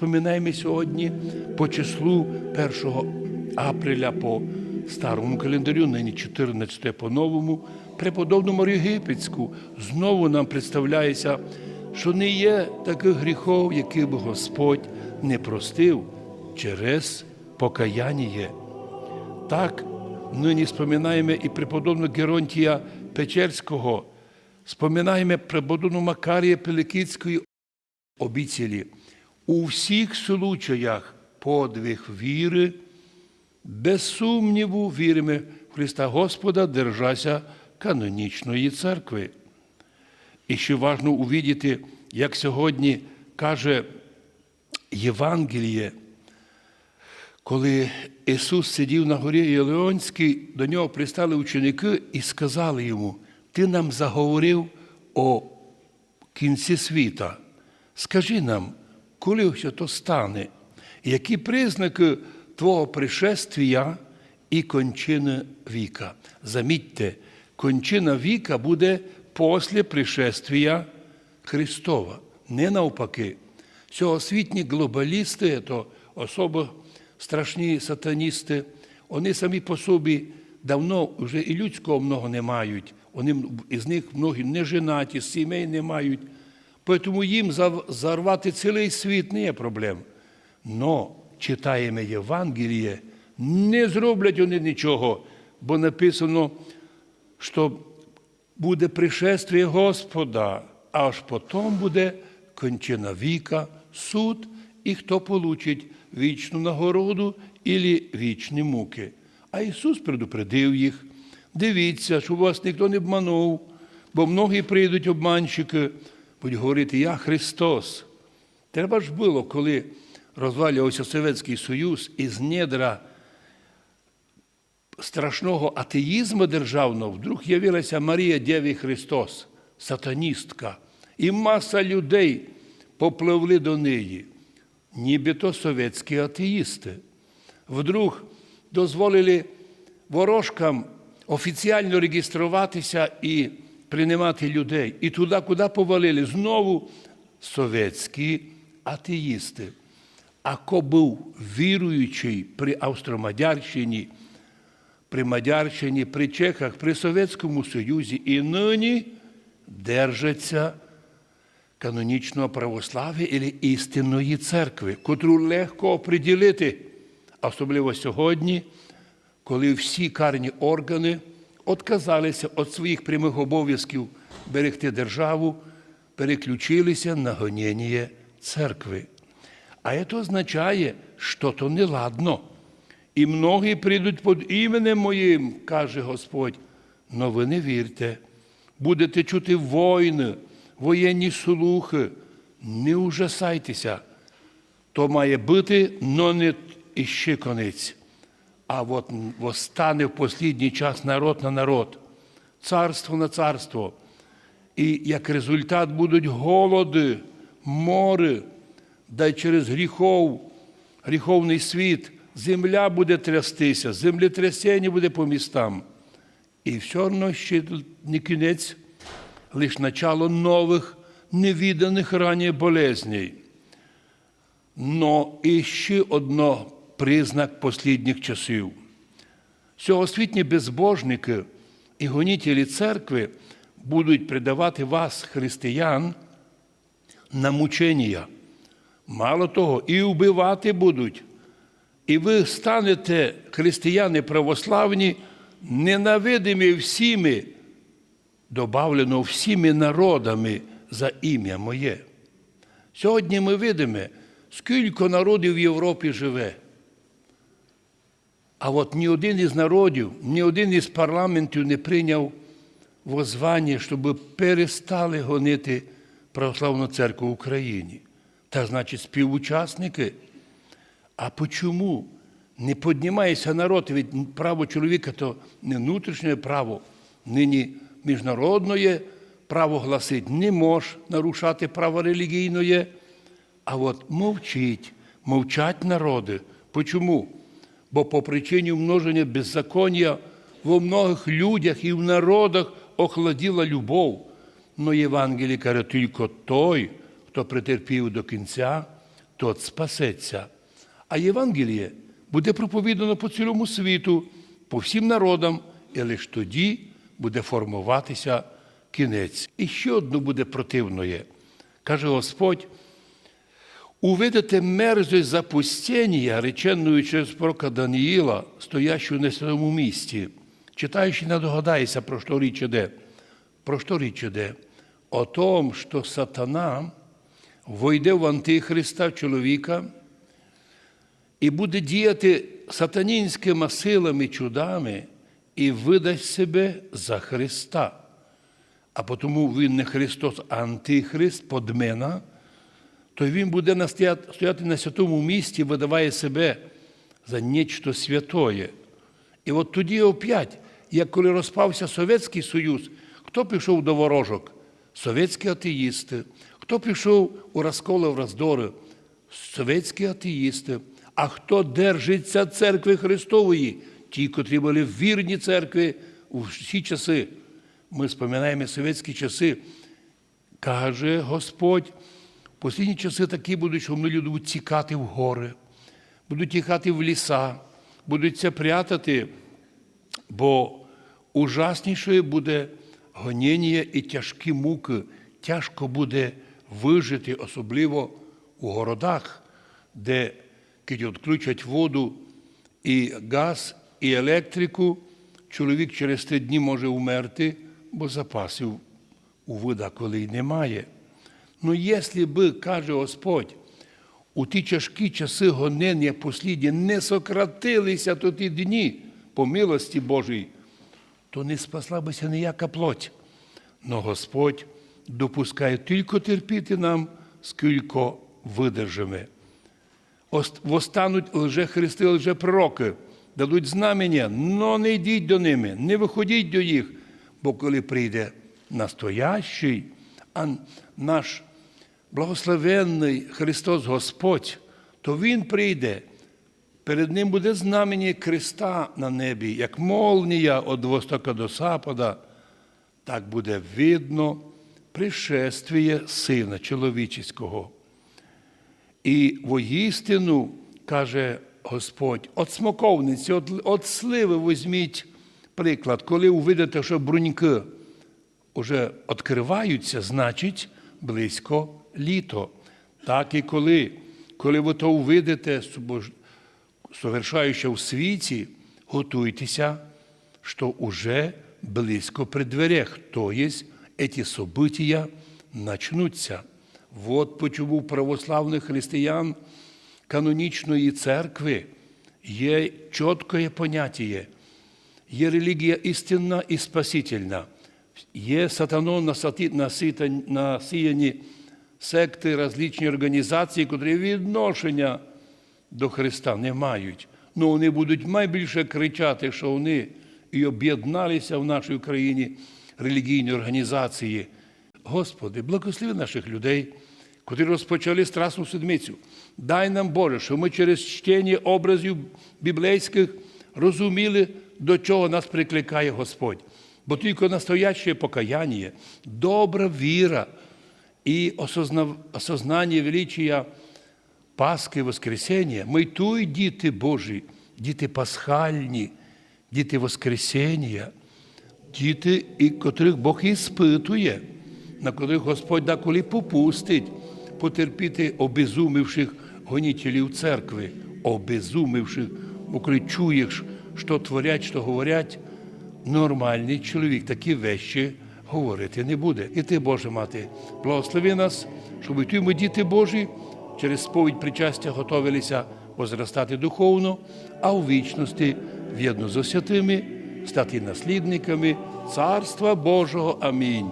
Пам'ятаємо сьогодні по числу 1 апреля по старому календарю, нині 14 по новому, преподобну Марію Єгипетську. Знову нам представляється, що не є таких гріхов, яких би Господь не простив через покаяння. Так, нині споминаємо і преподобного Геронтія Печерського, споминаємо преподобну Макарія Пеликицької обіцялі. У всіх случаях подвиг віри, без сумніву віримо в Христа Господа, держася канонічної церкви. І ще важно увидіти, як сьогодні каже Євангеліє, коли Ісус сидів на горі Єлеонській, до нього пристали ученики і сказали йому: Ти нам заговорив о кінці світа. Скажи нам, коли все то стане, які признаки Твого пришествия і кончини віка? Замітьте, кончина віка буде після пришествия Христова, не навпаки. Сьогосвітні глобалісти, то особо страшні сатаністи, вони самі по собі давно вже і людського много не мають. Вони, із них многі не женаті, сімей не мають. Тому їм зарвати цілий світ не є проблем. Но читаємо Євангеліє, не зроблять вони нічого, бо написано, що буде пришествие Господа, аж потім буде кончина віка, суд, і хто получить вічну нагороду ілі вічні муки. А Ісус предупредив їх. Дивіться, щоб вас ніхто не обманув, бо многі прийдуть обманщики, будуть говорити, я Христос. Треба ж було, коли розвалювався Совєтський Союз із недра страшного атеїзму державного, вдруг явилася Марія Дєві Христос, сатаністка, і маса людей попливли до неї, нібито совєтські атеїсти. Вдруг дозволили ворожкам офіціально реєструватися і приймати людей. І туди, куди повалили, знову совєтські атеїсти. А ко був віруючий при Австромадярщині, при Мадярщині, при Чехах, при Совєтському Союзі і нині держаться канонічного православ'я і істинної церкви, котру легко оприділити, особливо сьогодні, коли всі карні органи отказалися від своїх прямих обов'язків берегти державу, переключилися на гоніння церкви. А це означає, що то неладно. І многі прийдуть під іменем моїм, каже Господь. Но ви не вірте, будете чути воїни, воєнні слухи. Не ужасайтеся. То має бути, но не іще конець. А от восстане в послідній час народ на народ, царство на царство. І як результат будуть голоди, море, да й через гріхов, гріховний світ, земля буде трястися, землетрясіння буде по містам. І все одно ще не кінець, лише начало нових, невіданих раніше болезней. Но і ще одно признак послідніх часів. Сьогосвітні безбожники і гонітелі церкви будуть придавати вас, християн, на мучення. Мало того, і вбивати будуть. І ви станете, християни православні, ненавидимі всіми, добавлено всіми народами за ім'я моє. Сьогодні ми видимо, скільки народів в Європі живе. А от ні один із народів, ні один із парламентів не прийняв возвання, щоб перестали гонити православну церкву в Україні. Та значить, співучасники. А почому не піднімається народ від право чоловіка, то не внутрішнє право, нині міжнародне право гласить, не може нарушати право релігійне, а от мовчить, мовчать народи. Почому? Бо по причині множення беззаконня во многих людях і в народах охладіла любов. Но Євангелій каже, тільки той, хто претерпів до кінця, тот спасеться. А Євангеліє буде проповідано по цілому світу, по всім народам, і лише тоді буде формуватися кінець. І ще одно буде противноє. Каже Господь, увидите мерзость запустення, реченную через пророка Даниїла, стоящу на своєму місці. Читаючи, не догадається, про що річ іде. Про що річ іде? О том, що сатана войде в Антихриста чоловіка і буде діяти сатанінськими силами, чудами і видасть себе за Христа. А тому він не Христос, а Антихрист, подмена, то він буде стояти на святому місці, видаває себе за нечто святое. І от тоді опять, як коли розпався Совєтський Союз, хто пішов до ворожок? Совєтські атеїсти. Хто пішов у розколи, в роздори? Совєтські атеїсти. А хто держиться церкви Христової? Ті, котрі були вірні церкві у всі часи. Ми споминаємо совєтські часи. Каже Господь, в останні часи такі будуть, що вони люди будуть тікати в гори, будуть тікати в ліса, будуть це прятати, бо ужаснішою буде гоніння і тяжкі муки. Тяжко буде вижити, особливо у городах, де відключать воду і газ, і електрику, чоловік через три дні може вмерти, бо запасів у вода коли й немає. Ну, якщо би, каже Господь, у ті тяжкі часи гонення послідні не сократилися то ті дні по милості Божій, то не спасла бися ніяка плоть. Но Господь допускає тільки терпіти нам, скільки видержимо. Ост- Востануть лжехристи, лжепророки, дадуть знамення, но не йдіть до ними, не виходіть до їх, бо коли прийде настоящий, а наш благословенний Христос Господь, то Він прийде, перед Ним буде знамення креста на небі, як молнія від востока до запада, так буде видно пришествіє Сина Чоловічого. І воістину, каже Господь, от смоковниці, от, от сливи візьміть приклад, коли увидите, що бруньки вже відкриваються, значить близько літо. Так і коли, коли ви то увидите, совершаючи в світі, готуйтеся, що уже близько при дверях, то есть эти события начнуться. Вот почему православних християн канонічної церкви є чітке поняття. Є релігія істинна і спасительна. Є насита- насіяні секти, различні організації, котрі відношення до Христа не мають. Ну вони будуть найбільше кричати, що вони і об'єдналися в нашій країні релігійні організації. Господи, благослови наших людей, котрі розпочали Страсну Седмицю. Дай нам, Боже, що ми через чтення образів біблейських розуміли, до чого нас прикликає Господь. Бо тільки настояще покаяння, добра віра і осозна- осознання величия Пасхи Воскресіння, ми той діти Божі, діти пасхальні, діти Воскресіння, діти, і котрих Бог іспитує, на котрих Господь деколи попустить потерпіти обезумівших гонітелів церкви, обезумівших, бо коли чуєш, що творять, що говорять, нормальний чоловік такі вещі говорити не буде. І ти, Боже мати, благослови нас, щоб і ми, діти Божі, через сповідь причастя готовилися возростати духовно, а у вічності в'єдно з святими стати наслідниками Царства Божого. Амінь.